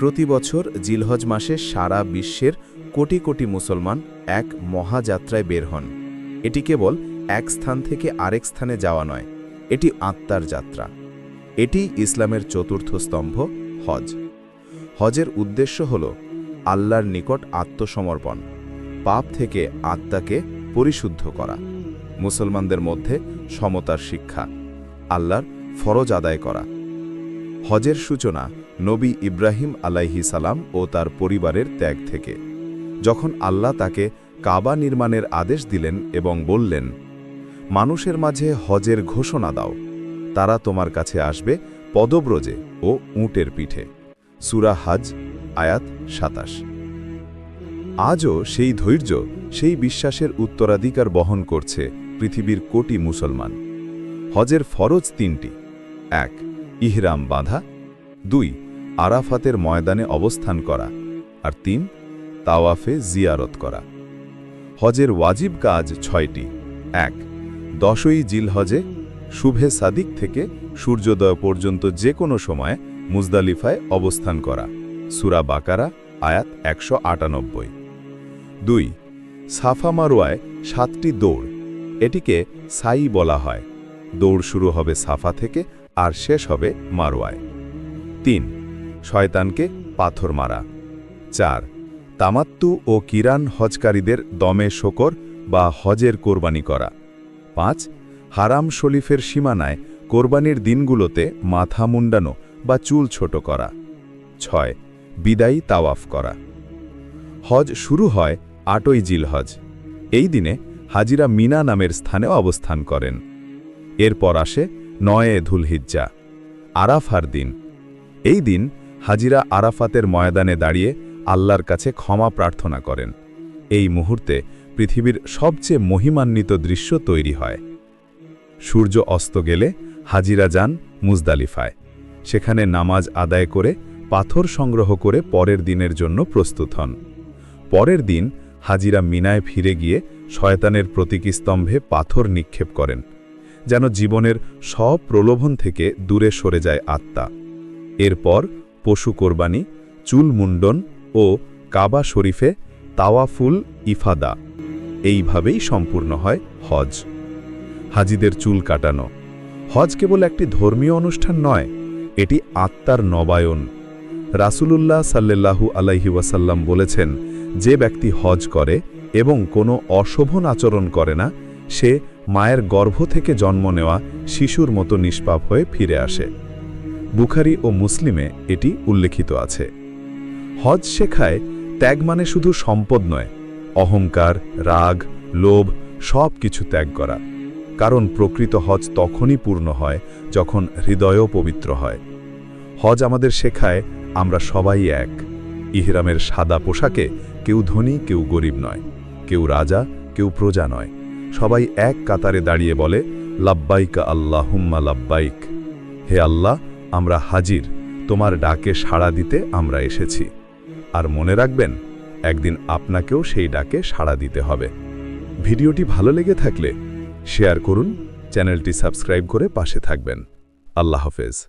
প্রতি বছর জিলহজ মাসে সারা বিশ্বের কোটি কোটি মুসলমান এক মহাযাত্রায় বের হন। এটি কেবল এক স্থান থেকে আরেক স্থানে যাওয়া নয়, এটি আত্মার যাত্রা। এটি ইসলামের চতুর্থ স্তম্ভ, হজ। হজের উদ্দেশ্য হল আল্লাহর নিকট আত্মসমর্পণ, পাপ থেকে আত্মাকে পরিশুদ্ধ করা, মুসলমানদের মধ্যে সমতার শিক্ষা, আল্লাহর ফরজ আদায় করা। হজের সূচনা নবী ইব্রাহিম আলাইহি সালাম ও তার পরিবারের ত্যাগ থেকে। যখন আল্লাহ তাকে কাবা নির্মাণের আদেশ দিলেন এবং বললেন, মানুষের মাঝে হজের ঘোষণা দাও। তারা তোমার কাছে আসবে পদব্রজে ও উঁটের পিঠে। সুরা হাজ, আয়াত সাতাশ। আজও সেই ধৈর্য, সেই বিশ্বাসের উত্তরাধিকার বহন করছে পৃথিবীর কোটি মুসলমান। হজের ফরজ তিনটি। এক ইহরাম বাঁধা। দুই, আরাফাতের ময়দানে অবস্থান করা। আর তিন, তাওয়াফে জিয়ারত করা। হজের ওয়াজিব কাজ ছয়টি। এক, দশই জিলহজে শুভে সাদিক থেকে সূর্যোদয় পর্যন্ত যে কোনো সময়ে মুজদালিফায় অবস্থান করা। সুরা বাকারা, আয়াত একশো আটানব্বই। দুই, সাফা মারোয়ায় সাতটি দৌড়। এটিকে সাই বলা হয়। দৌড় শুরু হবে সাফা থেকে আর শেষ হবে মারোয়ায়। তিন, শয়তানকে পাথর মারা। চার, তামাত্তু ও কিরান হজকারীদের দমে শকর বা হজের কোরবানি করা। পাঁচ, হারাম শলিফের সীমানায় কোরবানির দিনগুলোতে মাথা মুন্ডানো বা চুল ছোট করা। ছয়, বিদায়ী তাওয়াফ করা। হজ শুরু হয় আটই জিলহজ। এই দিনে হাজিরা মিনা নামের স্থানে অবস্থান করেন। এরপর আসে নয়ে ধুলহিজ্জা, আরাফার দিন। এই দিন হাজিরা আরাফাতের ময়দানে দাঁড়িয়ে আল্লাহর কাছে ক্ষমা প্রার্থনা করেন। এই মুহূর্তে পৃথিবীর সবচেয়ে মহিমান্বিত দৃশ্য তৈরি হয়। সূর্য অস্ত গেলে হাজিরা যান মুজদালিফায়। সেখানে নামাজ আদায় করে পাথর সংগ্রহ করে পরের দিনের জন্য প্রস্তুত হন। পরের দিন হাজিরা মিনায় ফিরে গিয়ে শয়তানের প্রতীকী স্তম্ভে পাথর নিক্ষেপ করেন। যেন জীবনের সব প্রলোভন থেকে দূরে সরে যায় আত্মা। এরপর পশু কোরবানি, চুল মুন্ডন ও কাবা শরীফে তাওয়াফুল ইফাদা। এইভাবেই সম্পূর্ণ হয় হজ। হাজিদের চুল কাটানো। হজ কেবল একটি ধর্মীয় অনুষ্ঠান নয়, এটি আত্মার নবায়ন। রাসূলুল্লাহ সাল্লাল্লাহু আলাইহি ওয়াসাল্লাম বলেছেন, যে ব্যক্তি হজ করে এবং কোনো অশোভন আচরণ করে না সে মায়ের গর্ভ থেকে জন্ম নেওয়া শিশুর মতো নিষ্পাপ হয়ে ফিরে আসে। বুখারি ও মুসলিমে এটি উল্লেখিত আছে। হজ শেখায় ত্যাগ মানে শুধু সম্পদ নয়, অহংকার, রাগ, লোভ সব কিছু ত্যাগ করা। কারণ প্রকৃত হজ তখনই পূর্ণ হয় যখন হৃদয়ও পবিত্র হয়। হজ আমাদের শেখায় আমরা সবাই এক। ইহরামের সাদা পোশাকে কেউ ধনী, কেউ গরিব নয়, কেউ রাজা, কেউ প্রজা নয়। সবাই এক কাতারে দাঁড়িয়ে বলে, লাব্বাইকা আল্লাহুম্মা লাব্বাইক। হে আল্লাহ, আমরা হাজির। তোমার ডাকে সাড়া দিতে আমরা এসেছি। আর মনে রাখবেন, একদিন আপনাকেও সেই ডাকে সাড়া দিতে হবে। ভিডিওটি ভালো লেগে থাকলে শেয়ার করুন, চ্যানেলটি সাবস্ক্রাইব করে পাশে থাকবেন। আল্লাহ হাফেজ।